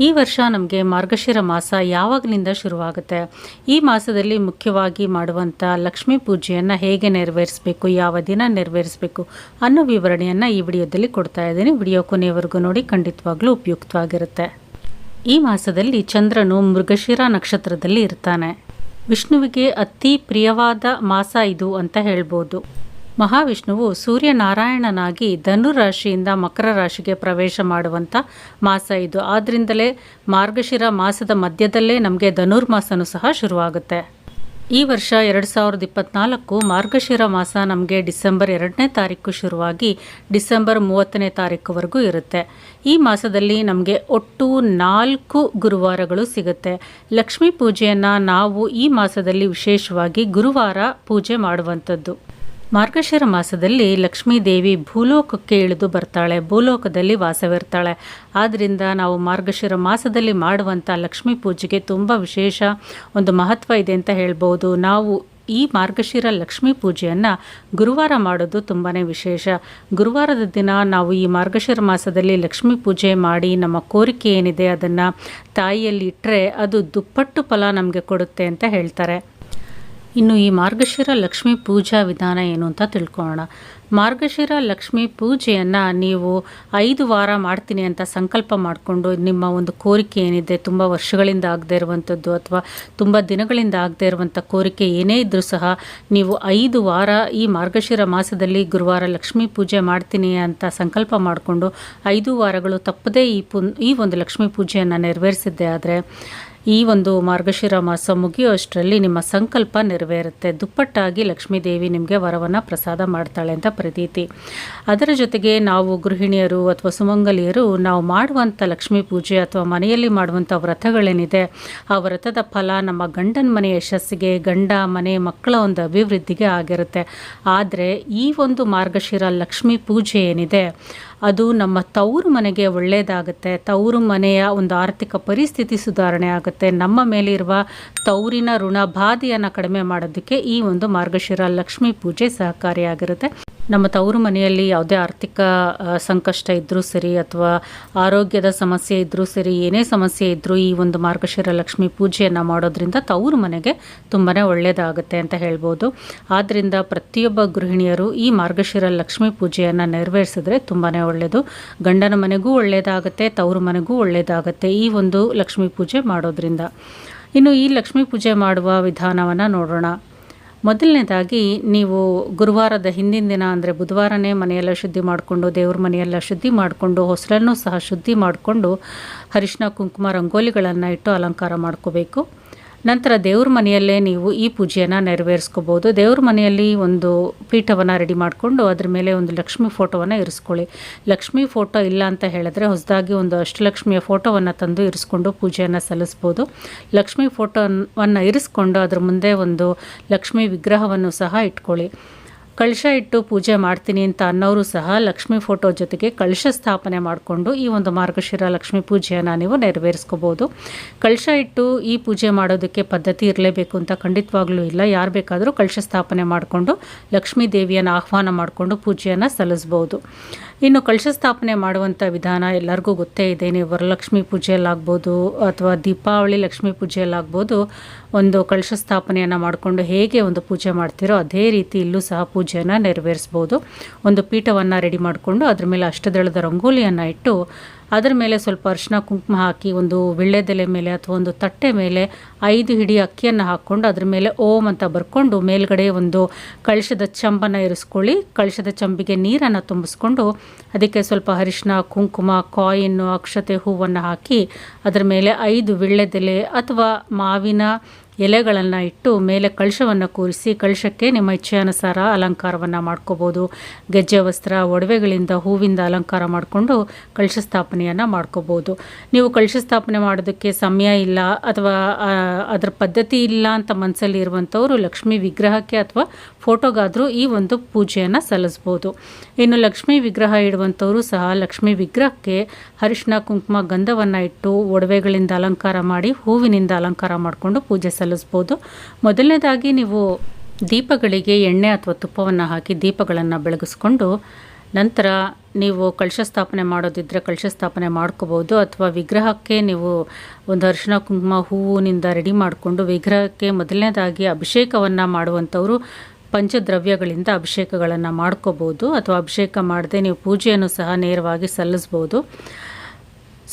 ಈ ವರ್ಷ ನಮಗೆ ಮಾರ್ಗಶಿರ ಮಾಸ ಯಾವಾಗಲಿಂದ ಶುರುವಾಗುತ್ತೆ? ಈ ಮಾಸದಲ್ಲಿ ಮುಖ್ಯವಾಗಿ ಮಾಡುವಂಥ ಲಕ್ಷ್ಮೀ ಪೂಜೆಯನ್ನು ಹೇಗೆ ನೆರವೇರಿಸಬೇಕು, ಯಾವ ದಿನ ನೆರವೇರಿಸಬೇಕು ಅನ್ನೋ ವಿವರಣೆಯನ್ನು ಈ ವಿಡಿಯೋದಲ್ಲಿ ಕೊಡ್ತಾ ಇದ್ದೀನಿ. ವಿಡಿಯೋ ಕೊನೆಯವರೆಗೂ ನೋಡಿ, ಖಂಡಿತವಾಗ್ಲೂ ಉಪಯುಕ್ತವಾಗಿರುತ್ತೆ. ಈ ಮಾಸದಲ್ಲಿ ಚಂದ್ರನು ಮೃಗಶಿರ ನಕ್ಷತ್ರದಲ್ಲಿ ಇರ್ತಾನೆ. ವಿಷ್ಣುವಿಗೆ ಅತಿ ಪ್ರಿಯವಾದ ಮಾಸ ಇದು ಅಂತ ಹೇಳ್ಬೋದು. ಮಹಾವಿಷ್ಣುವು ಸೂರ್ಯನಾರಾಯಣನಾಗಿ ಧನುರಾಶಿಯಿಂದ ಮಕರ ರಾಶಿಗೆ ಪ್ರವೇಶ ಮಾಡುವಂಥ ಮಾಸ ಇದು. ಆದ್ದರಿಂದಲೇ ಮಾರ್ಗಶಿರ ಮಾಸದ ಮಧ್ಯದಲ್ಲೇ ನಮಗೆ ಧನುರ್ಮಾಸನೂ ಸಹ ಶುರುವಾಗುತ್ತೆ. ಈ ವರ್ಷ ಎರಡು ಸಾವಿರದ ಇಪ್ಪತ್ನಾಲ್ಕು ಮಾರ್ಗಶಿರ ಮಾಸ ನಮಗೆ ಡಿಸೆಂಬರ್ ಎರಡನೇ ತಾರೀಕು ಶುರುವಾಗಿ ಡಿಸೆಂಬರ್ ಮೂವತ್ತನೇ ತಾರೀಕುವರೆಗೂ ಇರುತ್ತೆ. ಈ ಮಾಸದಲ್ಲಿ ನಮಗೆ ಒಟ್ಟು ನಾಲ್ಕು ಗುರುವಾರಗಳು ಸಿಗುತ್ತೆ. ಲಕ್ಷ್ಮೀ ಪೂಜೆಯನ್ನು ನಾವು ಈ ಮಾಸದಲ್ಲಿ ವಿಶೇಷವಾಗಿ ಗುರುವಾರ ಪೂಜೆ ಮಾಡುವಂಥದ್ದು. ಮಾರ್ಗಶಿರ ಮಾಸದಲ್ಲಿ ಲಕ್ಷ್ಮೀ ದೇವಿ ಭೂಲೋಕಕ್ಕೆ ಇಳಿದು ಬರ್ತಾಳೆ. ಭೂಲೋಕದಲ್ಲಿ ವಾಸವಿರ್ತಾಳೆ. ಆದ್ದರಿಂದ ನಾವು ಮಾರ್ಗಶಿರ ಮಾಸದಲ್ಲಿ ಮಾಡುವಂಥ ಲಕ್ಷ್ಮೀ ಪೂಜೆಗೆ ತುಂಬ ವಿಶೇಷ ಒಂದು ಮಹತ್ವ ಇದೆ ಅಂತ ಹೇಳ್ಬೋದು. ನಾವು ಈ ಮಾರ್ಗಶಿರ ಲಕ್ಷ್ಮೀ ಪೂಜೆಯನ್ನು ಗುರುವಾರ ಮಾಡೋದು ತುಂಬಾ ವಿಶೇಷ. ಗುರುವಾರದ ದಿನ ನಾವು ಈ ಮಾರ್ಗಶಿರ ಮಾಸದಲ್ಲಿ ಲಕ್ಷ್ಮೀ ಪೂಜೆ ಮಾಡಿ ನಮ್ಮ ಕೋರಿಕೆ ಏನಿದೆ ಅದನ್ನು ತಾಯಿಯಲ್ಲಿ ಇಟ್ಟರೆ ಅದು ದುಪ್ಪಟ್ಟು ಫಲ ನಮಗೆ ಕೊಡುತ್ತೆ ಅಂತ ಹೇಳ್ತಾರೆ. ಇನ್ನು ಈ ಮಾರ್ಗಶಿರ ಲಕ್ಷ್ಮಿ ಪೂಜಾ ವಿಧಾನ ಏನು ಅಂತ ತಿಳ್ಕೊಳ್ಳೋಣ. ಮಾರ್ಗಶಿರ ಲಕ್ಷ್ಮಿ ಪೂಜೆಯನ್ನು ನೀವು ಐದು ವಾರ ಮಾಡ್ತೀನಿ ಅಂತ ಸಂಕಲ್ಪ ಮಾಡಿಕೊಂಡು ನಿಮ್ಮ ಒಂದು ಕೋರಿಕೆ ಏನಿದೆ, ತುಂಬ ವರ್ಷಗಳಿಂದ ಆಗದೆ ಇರುವಂಥದ್ದು ಅಥವಾ ತುಂಬ ದಿನಗಳಿಂದ ಆಗದೆ ಇರುವಂಥ ಕೋರಿಕೆ ಏನೇ ಇದ್ದರೂ ಸಹ ನೀವು ಐದು ವಾರ ಈ ಮಾರ್ಗಶಿರ ಮಾಸದಲ್ಲಿ ಗುರುವಾರ ಲಕ್ಷ್ಮೀ ಪೂಜೆ ಮಾಡ್ತೀನಿ ಅಂತ ಸಂಕಲ್ಪ ಮಾಡಿಕೊಂಡು ಐದು ವಾರಗಳು ತಪ್ಪದೇ ಈ ಪು ಈ ಒಂದು ಲಕ್ಷ್ಮೀ ಪೂಜೆಯನ್ನು ನೆರವೇರಿಸಿದ್ದೆ ಆದರೆ ಈ ಒಂದು ಮಾರ್ಗಶಿರ ಮಾಸ ಮುಗಿಯುವಷ್ಟರಲ್ಲಿ ನಿಮ್ಮ ಸಂಕಲ್ಪ ನೆರವೇರುತ್ತೆ. ದುಪ್ಪಟ್ಟಾಗಿ ಲಕ್ಷ್ಮೀ ದೇವಿ ನಿಮಗೆ ವರವನ್ನು ಪ್ರಸಾದ ಮಾಡ್ತಾಳೆ ಅಂತ ಪ್ರತೀತಿ ಅದರ ಜೊತೆಗೆ ನಾವು ಗೃಹಿಣಿಯರು ಅಥವಾ ಸುಮಂಗಲಿಯರು, ನಾವು ಮಾಡುವಂಥ ಲಕ್ಷ್ಮೀ ಪೂಜೆ ಅಥವಾ ಮನೆಯಲ್ಲಿ ಮಾಡುವಂಥ ವ್ರತಗಳೇನಿದೆ, ಆ ವ್ರತದ ಫಲ ನಮ್ಮ ಗಂಡನ ಮನೆ ಯಶಸ್ಸಿಗೆ, ಗಂಡ, ಮನೆ, ಮಕ್ಕಳ ಒಂದು ಅಭಿವೃದ್ಧಿಗೆ ಆಗಿರುತ್ತೆ. ಆದರೆ ಈ ಒಂದು ಮಾರ್ಗಶಿರ ಲಕ್ಷ್ಮೀ ಪೂಜೆ ಏನಿದೆ, ಅದು ನಮ್ಮ ತವರು ಮನೆಗೆ ಒಳ್ಳೆಯದಾಗುತ್ತೆ ತವರು ಮನೆಯ ಒಂದು ಆರ್ಥಿಕ ಪರಿಸ್ಥಿತಿ ಸುಧಾರಣೆ ಆಗುತ್ತೆ. ನಮ್ಮ ಮೇಲಿರುವ ತೌರಿನ ಋಣ ಬಾಧೆಯನ್ನು ಕಡಿಮೆ ಮಾಡೋದಕ್ಕೆ ಈ ಒಂದು ಮಾರ್ಗಶಿರ ಲಕ್ಷ್ಮೀ ಪೂಜೆ ಸಹಕಾರಿಯಾಗಿರುತ್ತೆ. ನಮ್ಮ ತವರು ಮನೆಯಲ್ಲಿ ಯಾವುದೇ ಆರ್ಥಿಕ ಸಂಕಷ್ಟ ಇದ್ದರೂ ಸರಿ ಅಥವಾ ಆರೋಗ್ಯದ ಸಮಸ್ಯೆ ಇದ್ದರೂ ಸರಿ, ಏನೇ ಸಮಸ್ಯೆ ಇದ್ದರೂ ಈ ಒಂದು ಮಾರ್ಗಶಿರ ಲಕ್ಷ್ಮಿ ಪೂಜೆಯನ್ನು ಮಾಡೋದ್ರಿಂದ ತವರು ಮನೆಗೆ ತುಂಬಾ ಒಳ್ಳೆಯದಾಗುತ್ತೆ ಅಂತ ಹೇಳ್ಬೋದು. ಆದ್ದರಿಂದ ಪ್ರತಿಯೊಬ್ಬ ಗೃಹಿಣಿಯರು ಈ ಮಾರ್ಗಶಿರ ಲಕ್ಷ್ಮಿ ಪೂಜೆಯನ್ನು ನೆರವೇರಿಸಿದ್ರೆ ತುಂಬಾ ಒಳ್ಳೆಯದು ಗಂಡನ ಮನೆಗೂ ಒಳ್ಳೆಯದಾಗುತ್ತೆ ತವರು ಮನೆಗೂ ಒಳ್ಳೆಯದಾಗುತ್ತೆ ಈ ಒಂದು ಲಕ್ಷ್ಮೀ ಪೂಜೆ ಮಾಡೋದ್ರಿಂದ. ಇನ್ನು ಈ ಲಕ್ಷ್ಮೀ ಪೂಜೆ ಮಾಡುವ ವಿಧಾನವನ್ನು ನೋಡೋಣ. ಮೊದಲನೇದಾಗಿ ನೀವು ಗುರುವಾರದ ಹಿಂದಿನ ದಿನ ಅಂದರೆ ಬುಧವಾರನೇ ಮನೆಯೆಲ್ಲ ಶುದ್ಧಿ ಮಾಡಿಕೊಂಡು, ದೇವ್ರ ಮನೆಯೆಲ್ಲ ಶುದ್ಧಿ ಮಾಡಿಕೊಂಡು ಹೊಸಲನ್ನು ಸಹ ಶುದ್ಧಿ ಮಾಡಿಕೊಂಡು ಅರಿಶಿನ ಕುಂಕುಮ ರಂಗೋಲಿಗಳನ್ನು ಇಟ್ಟು ಅಲಂಕಾರ ಮಾಡ್ಕೋಬೇಕು. ನಂತರ ದೇವ್ರ ಮನೆಯಲ್ಲೇ ನೀವು ಈ ಪೂಜೆಯನ್ನು ನೆರವೇರಿಸ್ಕೋಬೋದು ದೇವ್ರ ಮನೆಯಲ್ಲಿ ಒಂದು ಪೀಠವನ್ನು ರೆಡಿ ಮಾಡಿಕೊಂಡು ಅದ್ರ ಮೇಲೆ ಒಂದು ಲಕ್ಷ್ಮಿ ಫೋಟೋವನ್ನು ಇರಿಸ್ಕೊಳ್ಳಿ. ಲಕ್ಷ್ಮಿ ಫೋಟೋ ಇಲ್ಲ ಅಂತ ಹೇಳಿದ್ರೆ ಹೊಸದಾಗಿ ಒಂದು ಅಷ್ಟಲಕ್ಷ್ಮಿಯ ಫೋಟೋವನ್ನು ತಂದು ಇರಿಸ್ಕೊಂಡು ಪೂಜೆಯನ್ನು ಸಲ್ಲಿಸ್ಬೋದು. ಲಕ್ಷ್ಮಿ ಫೋಟೋವನ್ನು ಇರಿಸ್ಕೊಂಡು ಅದ್ರ ಮುಂದೆ ಒಂದು ಲಕ್ಷ್ಮಿ ವಿಗ್ರಹವನ್ನು ಸಹ ಇಟ್ಕೊಳ್ಳಿ. ಕಳಶ ಇಟ್ಟು ಪೂಜೆ ಮಾಡ್ತೀನಿ ಅಂತ ಅನ್ನೋರು ಸಹ ಲಕ್ಷ್ಮಿ ಫೋಟೋ ಜೊತೆಗೆ ಕಳಶ ಸ್ಥಾಪನೆ ಮಾಡಿಕೊಂಡು ಈ ಒಂದು ಮಾರ್ಗಶಿರ ಲಕ್ಷ್ಮಿ ಪೂಜೆಯನ್ನು ನೀವು ನೆರವೇರಿಸ್ಕೋಬೋದು. ಕಳಶ ಇಟ್ಟು ಈ ಪೂಜೆ ಮಾಡೋದಕ್ಕೆ ಪದ್ಧತಿ ಇರಲೇಬೇಕು ಅಂತ ಖಂಡಿತವಾಗ್ಲೂ ಇಲ್ಲ. ಯಾರು ಬೇಕಾದರೂ ಕಳಶ ಸ್ಥಾಪನೆ ಮಾಡಿಕೊಂಡು ಲಕ್ಷ್ಮೀ ದೇವಿಯನ್ನು ಆಹ್ವಾನ ಮಾಡಿಕೊಂಡು ಪೂಜೆಯನ್ನು ಸಲ್ಲಿಸ್ಬೋದು. ಇನ್ನು ಕಳಶ ಸ್ಥಾಪನೆ ಮಾಡುವಂಥ ವಿಧಾನ ಎಲ್ಲರಿಗೂ ಗೊತ್ತೇ ಇದೆ. ನೀವು ವರಲಕ್ಷ್ಮಿ ಪೂಜೆಯಲ್ಲಾಗ್ಬೋದು ಅಥವಾ ದೀಪಾವಳಿ ಲಕ್ಷ್ಮೀ ಪೂಜೆಯಲ್ಲಾಗ್ಬೋದು ಒಂದು ಕಳಶ ಸ್ಥಾಪನೆಯನ್ನು ಮಾಡಿಕೊಂಡು ಹೇಗೆ ಒಂದು ಪೂಜೆ ಮಾಡ್ತೀರೋ ಅದೇ ರೀತಿ ಇಲ್ಲೂ ಸಹ ಪೂಜೆಯನ್ನು ನೆರವೇರಿಸ್ಬೋದು. ಒಂದು ಪೀಠವನ್ನು ರೆಡಿ ಮಾಡಿಕೊಂಡು ಅದ್ರ ಮೇಲೆ ಅಷ್ಟದಳದ ರಂಗೋಲಿಯನ್ನು ಇಟ್ಟು ಅದರ ಮೇಲೆ ಸ್ವಲ್ಪ ಅರಿಶಿನ ಕುಂಕುಮ ಹಾಕಿ ಒಂದು ವಿಳ್ಳೆದೆಲೆ ಮೇಲೆ ಅಥವಾ ಒಂದು ತಟ್ಟೆ ಮೇಲೆ ಐದು ಹಿಡಿ ಅಕ್ಕಿಯನ್ನು ಹಾಕ್ಕೊಂಡು ಅದ್ರ ಮೇಲೆ ಓಂ ಅಂತ ಬರ್ಕೊಂಡು ಮೇಲ್ಗಡೆ ಒಂದು ಕಳಶದ ಚಂಬನ್ನು ಇರಿಸ್ಕೊಳ್ಳಿ. ಕಳಶದ ಚಂಬಿಗೆ ನೀರನ್ನು ತುಂಬಿಸ್ಕೊಂಡು ಅದಕ್ಕೆ ಸ್ವಲ್ಪ ಅರಿಶಿನ ಕುಂಕುಮ ಕಾಯಿನ್ನು ಅಕ್ಷತೆ ಹೂವನ್ನು ಹಾಕಿ ಅದರ ಮೇಲೆ ಐದು ವಿಳ್ಳೆದೆಲೆ ಅಥವಾ ಮಾವಿನ ಎಲೆಗಳನ್ನು ಇಟ್ಟು ಮೇಲೆ ಕಳಶವನ್ನು ಕೂರಿಸಿ ಕಳಶಕ್ಕೆ ನಿಮ್ಮ ಇಚ್ಛೆಯಾನುಸಾರ ಅಲಂಕಾರವನ್ನು ಮಾಡ್ಕೋಬೋದು. ಗೆಜ್ಜೆ, ವಸ್ತ್ರ, ಒಡವೆಗಳಿಂದ ಹೂವಿಂದ ಅಲಂಕಾರ ಮಾಡಿಕೊಂಡು ಕಳಶ ಸ್ಥಾಪನೆಯನ್ನು ಮಾಡ್ಕೋಬೋದು. ನೀವು ಕಳಶ ಸ್ಥಾಪನೆ ಮಾಡೋದಕ್ಕೆ ಸಮಯ ಇಲ್ಲ ಅಥವಾ ಅದರ ಪದ್ಧತಿ ಇಲ್ಲ ಅಂತ ಮನಸ್ಸಲ್ಲಿ ಇರುವಂಥವರು ಲಕ್ಷ್ಮಿ ವಿಗ್ರಹಕ್ಕೆ ಅಥವಾ ಫೋಟೋಗಾದರೂ ಈ ಒಂದು ಪೂಜೆಯನ್ನು ಸಲ್ಲಿಸ್ಬೋದು. ಇನ್ನು ಲಕ್ಷ್ಮಿ ವಿಗ್ರಹ ಇಡುವಂಥವರು ಸಹ ಲಕ್ಷ್ಮಿ ವಿಗ್ರಹಕ್ಕೆ ಅರಿಶಿನ ಕುಂಕುಮ, ಗಂಧವನ್ನು ಇಟ್ಟು ಒಡವೆಗಳಿಂದ ಅಲಂಕಾರ ಮಾಡಿ ಹೂವಿನಿಂದ ಅಲಂಕಾರ ಮಾಡಿಕೊಂಡು ಪೂಜೆ ಸಲ್ಲಿಸ್ಬೋದು ಮೊದಲನೇದಾಗಿ ನೀವು ದೀಪಗಳಿಗೆ ಎಣ್ಣೆ ಅಥವಾ ತುಪ್ಪವನ್ನು ಹಾಕಿ ದೀಪಗಳನ್ನು ಬೆಳಗಿಸ್ಕೊಂಡು ನಂತರ ನೀವು ಕಳಶ ಸ್ಥಾಪನೆ ಮಾಡೋದಿದ್ದರೆ ಕಳಶ ಸ್ಥಾಪನೆ ಮಾಡ್ಕೋಬೋದು. ಅಥವಾ ವಿಗ್ರಹಕ್ಕೆ ನೀವು ಒಂದು ಅರಿಶಿನ ಕುಂಕುಮ, ಹೂವಿನಿಂದ ರೆಡಿ ಮಾಡಿಕೊಂಡು ವಿಗ್ರಹಕ್ಕೆ ಮೊದಲನೇದಾಗಿ ಅಭಿಷೇಕವನ್ನು ಮಾಡುವಂಥವರು ಪಂಚದ್ರವ್ಯಗಳಿಂದ ಅಭಿಷೇಕಗಳನ್ನು ಮಾಡ್ಕೋಬೋದು. ಅಥವಾ ಅಭಿಷೇಕ ಮಾಡದೆ ನೀವು ಪೂಜೆಯನ್ನು ಸಹ ನೇರವಾಗಿ ಸಲ್ಲಿಸ್ಬೋದು.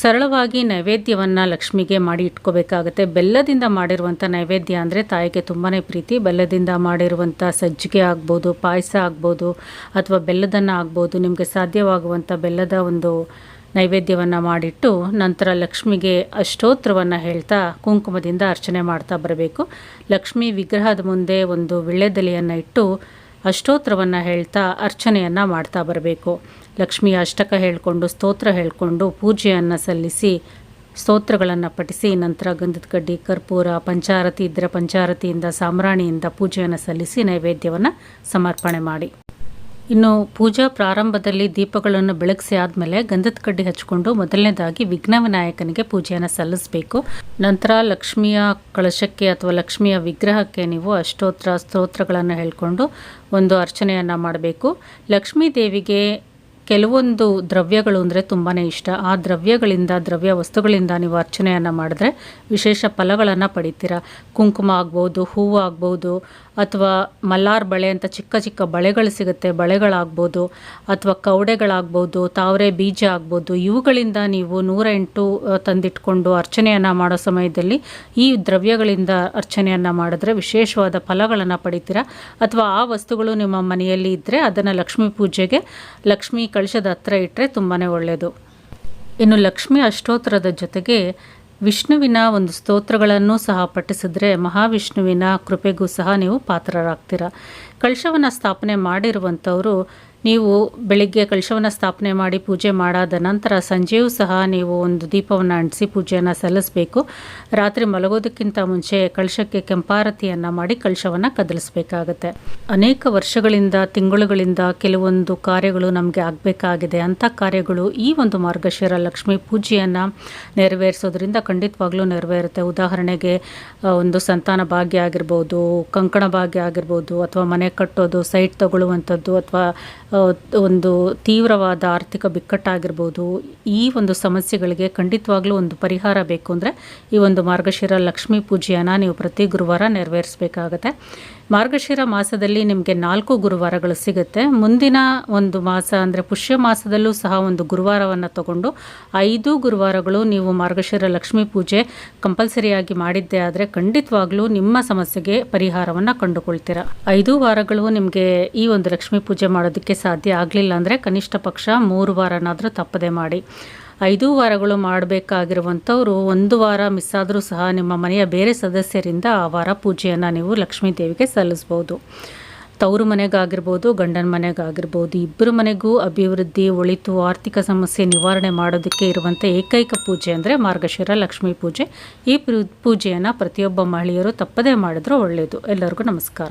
ಸರಳವಾಗಿ ನೈವೇದ್ಯವನ್ನು ಲಕ್ಷ್ಮಿಗೆ ಮಾಡಿ ಇಟ್ಕೋಬೇಕಾಗತ್ತೆ. ಬೆಲ್ಲದಿಂದ ಮಾಡಿರುವಂಥ ನೈವೇದ್ಯ ಅಂದರೆ ತಾಯಿಗೆ ತುಂಬಾ ಪ್ರೀತಿ. ಬೆಲ್ಲದಿಂದ ಮಾಡಿರುವಂಥ ಸಜ್ಜಿಗೆ ಆಗ್ಬೋದು, ಪಾಯಸ ಆಗ್ಬೋದು, ಅಥವಾ ಬೆಲ್ಲದನ್ನು ಆಗ್ಬೋದು, ನಿಮಗೆ ಸಾಧ್ಯವಾಗುವಂಥ ಬೆಲ್ಲದ ಒಂದು ನೈವೇದ್ಯವನ್ನು ಮಾಡಿಟ್ಟು ನಂತರ ಲಕ್ಷ್ಮಿಗೆ ಅಷ್ಟೋತ್ರವನ್ನು ಹೇಳ್ತಾ ಕುಂಕುಮದಿಂದ ಅರ್ಚನೆ ಮಾಡ್ತಾ ಬರಬೇಕು. ಲಕ್ಷ್ಮಿ ವಿಗ್ರಹದ ಮುಂದೆ ಒಂದು ವಿಳ್ಳೆದೆಲೆಯನ್ನು ಇಟ್ಟು ಅಷ್ಟೋತ್ರವನ್ನು ಹೇಳ್ತಾ ಅರ್ಚನೆಯನ್ನು ಮಾಡ್ತಾ ಬರಬೇಕು. ಲಕ್ಷ್ಮಿಯ ಅಷ್ಟಕ ಹೇಳಿಕೊಂಡು, ಸ್ತೋತ್ರ ಹೇಳಿಕೊಂಡು ಪೂಜೆಯನ್ನು ಸಲ್ಲಿಸಿ, ಸ್ತೋತ್ರಗಳನ್ನು ಪಠಿಸಿ, ನಂತರ ಗಂಧದ ಕಡ್ಡಿ, ಕರ್ಪೂರ, ಪಂಚಾರತಿ ಇದ್ದರೆ ಪಂಚಾರತಿಯಿಂದ ಸಾಮ್ರಾಣಿಯಿಂದ ಪೂಜೆಯನ್ನು ಸಲ್ಲಿಸಿ ನೈವೇದ್ಯವನ್ನು ಸಮರ್ಪಣೆ ಮಾಡಿ. ಇನ್ನು ಪೂಜಾ ಪ್ರಾರಂಭದಲ್ಲಿ ದೀಪಗಳನ್ನು ಬೆಳಗಿಸಿ ಆದಮೇಲೆ ಗಂಧದ ಕಡ್ಡಿ ಹಚ್ಕೊಂಡು ಮೊದಲನೇದಾಗಿ ವಿಘ್ನ ವಿನಾಯಕನಿಗೆ ಪೂಜೆಯನ್ನು ಸಲ್ಲಿಸಬೇಕು. ನಂತರ ಲಕ್ಷ್ಮಿಯ ಕಳಶಕ್ಕೆ ಅಥವಾ ಲಕ್ಷ್ಮಿಯ ವಿಗ್ರಹಕ್ಕೆ ನೀವು ಅಷ್ಟೋತ್ರ ಸ್ತೋತ್ರಗಳನ್ನು ಹೇಳಿಕೊಂಡು ಒಂದು ಅರ್ಚನೆಯನ್ನು ಮಾಡಬೇಕು. ಲಕ್ಷ್ಮೀ ದೇವಿಗೆ ಕೆಲವೊಂದು ದ್ರವ್ಯಗಳು ಅಂದರೆ ತುಂಬಾ ಇಷ್ಟ. ಆ ದ್ರವ್ಯಗಳಿಂದ, ದ್ರವ್ಯ ವಸ್ತುಗಳಿಂದ ನೀವು ಅರ್ಚನೆಯನ್ನು ಮಾಡಿದ್ರೆ ವಿಶೇಷ ಫಲಗಳನ್ನು ಪಡಿತೀರ. ಕುಂಕುಮ ಆಗ್ಬೋದು, ಹೂವು ಆಗ್ಬೋದು ಅಥವಾ ಮಲ್ಲಾರ್ ಬಳೆ ಅಂತ ಚಿಕ್ಕ ಚಿಕ್ಕ ಬಳೆಗಳು ಸಿಗುತ್ತೆ, ಬಳೆಗಳಾಗ್ಬೋದು ಅಥವಾ ಕವಡೆಗಳಾಗ್ಬೋದು ತಾವರೆ ಬೀಜ ಆಗ್ಬೋದು, ಇವುಗಳಿಂದ ನೀವು ನೂರ ಎಂಟು ತಂದಿಟ್ಕೊಂಡು ಅರ್ಚನೆಯನ್ನು ಮಾಡೋ ಸಮಯದಲ್ಲಿ ಈ ದ್ರವ್ಯಗಳಿಂದ ಅರ್ಚನೆಯನ್ನು ಮಾಡಿದ್ರೆ ವಿಶೇಷವಾದ ಫಲಗಳನ್ನು ಪಡಿತೀರ? ಅಥವಾ ಆ ವಸ್ತುಗಳು ನಿಮ್ಮ ಮನೆಯಲ್ಲಿ ಇದ್ದರೆ ಅದನ್ನು ಲಕ್ಷ್ಮೀ ಪೂಜೆಗೆ, ಲಕ್ಷ್ಮೀ ಕಳಶದ ಹತ್ರ ಇಟ್ಟರೆ ತುಂಬಾ ಒಳ್ಳೆಯದು ಇನ್ನು ಲಕ್ಷ್ಮಿ ಅಷ್ಟೋತ್ತರದ ಜೊತೆಗೆ ವಿಷ್ಣುವಿನ ಒಂದು ಸ್ತೋತ್ರಗಳನ್ನು ಸಹ ಪಠಿಸಿದ್ರೆ ಮಹಾವಿಷ್ಣುವಿನ ಕೃಪೆಗೂ ಸಹ ನೀವು ಪಾತ್ರರಾಗ್ತೀರ. ಕಳಶವನ್ನು ಸ್ಥಾಪನೆ ಮಾಡಿರುವಂಥವರು ನೀವು ಬೆಳಿಗ್ಗೆ ಕಳಶವನ್ನು ಸ್ಥಾಪನೆ ಮಾಡಿ ಪೂಜೆ ಮಾಡಾದ ನಂತರ ಸಂಜೆಯೂ ಸಹ ನೀವು ಒಂದು ದೀಪವನ್ನು ಅಂಟಿಸಿ ಪೂಜೆಯನ್ನು ಸಲ್ಲಿಸಬೇಕು. ರಾತ್ರಿ ಮಲಗೋದಕ್ಕಿಂತ ಮುಂಚೆ ಕಳಶಕ್ಕೆ ಕೆಂಪಾರತಿಯನ್ನು ಮಾಡಿ ಕಳಶವನ್ನು ಕದಲಿಸಬೇಕಾಗತ್ತೆ. ಅನೇಕ ವರ್ಷಗಳಿಂದ, ತಿಂಗಳುಗಳಿಂದ ಕೆಲವೊಂದು ಕಾರ್ಯಗಳು ನಮಗೆ ಆಗಬೇಕಾಗಿದೆ. ಅಂಥ ಕಾರ್ಯಗಳು ಈ ಒಂದು ಮಾರ್ಗಶಿರ ಲಕ್ಷ್ಮಿ ಪೂಜೆಯನ್ನು ನೆರವೇರಿಸೋದ್ರಿಂದ ಖಂಡಿತವಾಗ್ಲೂ ನೆರವೇರುತ್ತೆ. ಉದಾಹರಣೆಗೆ ಒಂದು ಸಂತಾನ ಭಾಗ್ಯ ಆಗಿರ್ಬೋದು, ಕಂಕಣ ಭಾಗ್ಯ ಆಗಿರ್ಬೋದು, ಅಥವಾ ಮನೆ ಕಟ್ಟೋದು, ಸೈಟ್ ತಗೊಳ್ಳುವಂಥದ್ದು, ಅಥವಾ ಒಂದು ತೀವ್ರವಾದ ಆರ್ಥಿಕ ಬಿಕ್ಕಟ್ಟಾಗಿರ್ಬೋದು, ಈ ಒಂದು ಸಮಸ್ಯೆಗಳಿಗೆ ಖಂಡಿತವಾಗ್ಲೂ ಒಂದು ಪರಿಹಾರ ಬೇಕು ಅಂದರೆ ಈ ಒಂದು ಮಾರ್ಗಶಿರ ಲಕ್ಷ್ಮೀ ಪೂಜೆಯನ್ನು ನೀವು ಪ್ರತಿ ಗುರುವಾರ ನೆರವೇರಿಸಬೇಕಾಗತ್ತೆ. ಮಾರ್ಗಶಿರ ಮಾಸದಲ್ಲಿ ನಿಮಗೆ ನಾಲ್ಕು ಗುರುವಾರಗಳು ಸಿಗುತ್ತೆ. ಮುಂದಿನ ಒಂದು ಮಾಸ ಅಂದರೆ ಪುಷ್ಯ ಮಾಸದಲ್ಲೂ ಸಹ ಒಂದು ಗುರುವಾರವನ್ನು ತಗೊಂಡು ಐದು ಗುರುವಾರಗಳು ನೀವು ಮಾರ್ಗಶಿರ ಲಕ್ಷ್ಮೀ ಪೂಜೆ ಕಂಪಲ್ಸರಿಯಾಗಿ ಮಾಡಿದ್ದೇ ಆದರೆ ಖಂಡಿತವಾಗ್ಲೂ ನಿಮ್ಮ ಸಮಸ್ಯೆಗೆ ಪರಿಹಾರವನ್ನು ಕಂಡುಕೊಳ್ತೀರಾ. ಐದು ವಾರಗಳು ನಿಮಗೆ ಈ ಒಂದು ಲಕ್ಷ್ಮೀ ಪೂಜೆ ಮಾಡೋದಕ್ಕೆ ಸಾಧ್ಯ ಆಗಲಿಲ್ಲ ಅಂದರೆ ಕನಿಷ್ಠ ಪಕ್ಷ ಮೂರು ವಾರನಾದರೂ ತಪ್ಪದೆ ಮಾಡಿ. ಐದು ವಾರಗಳು ಮಾಡಬೇಕಾಗಿರುವಂಥವ್ರು ಒಂದು ವಾರ ಮಿಸ್ ಆದರೂ ಸಹ ನಿಮ್ಮ ಮನೆಯ ಬೇರೆ ಸದಸ್ಯರಿಂದ ಆ ವಾರ ಪೂಜೆಯನ್ನು ನೀವು ಲಕ್ಷ್ಮೀ ದೇವಿಗೆ ಸಲ್ಲಿಸ್ಬೋದು. ತವರು ಮನೆಗಾಗಿರ್ಬೋದು, ಗಂಡನ ಮನೆಗಾಗಿರ್ಬೋದು ಇಬ್ಬರ ಮನೆಗೂ ಅಭಿವೃದ್ಧಿ, ಒಳಿತು, ಆರ್ಥಿಕ ಸಮಸ್ಯೆ ನಿವಾರಣೆ ಮಾಡೋದಕ್ಕೆ ಇರುವಂಥ ಏಕೈಕ ಪೂಜೆ ಅಂದರೆ ಮಾರ್ಗಶಿರ ಲಕ್ಷ್ಮೀ ಪೂಜೆ. ಈ ಪೂಜೆಯನ್ನು ಪ್ರತಿಯೊಬ್ಬ ಮಹಿಳೆಯರು ತಪ್ಪದೇ ಮಾಡಿದ್ರೂ ಒಳ್ಳೆಯದು ಎಲ್ಲರಿಗೂ ನಮಸ್ಕಾರ.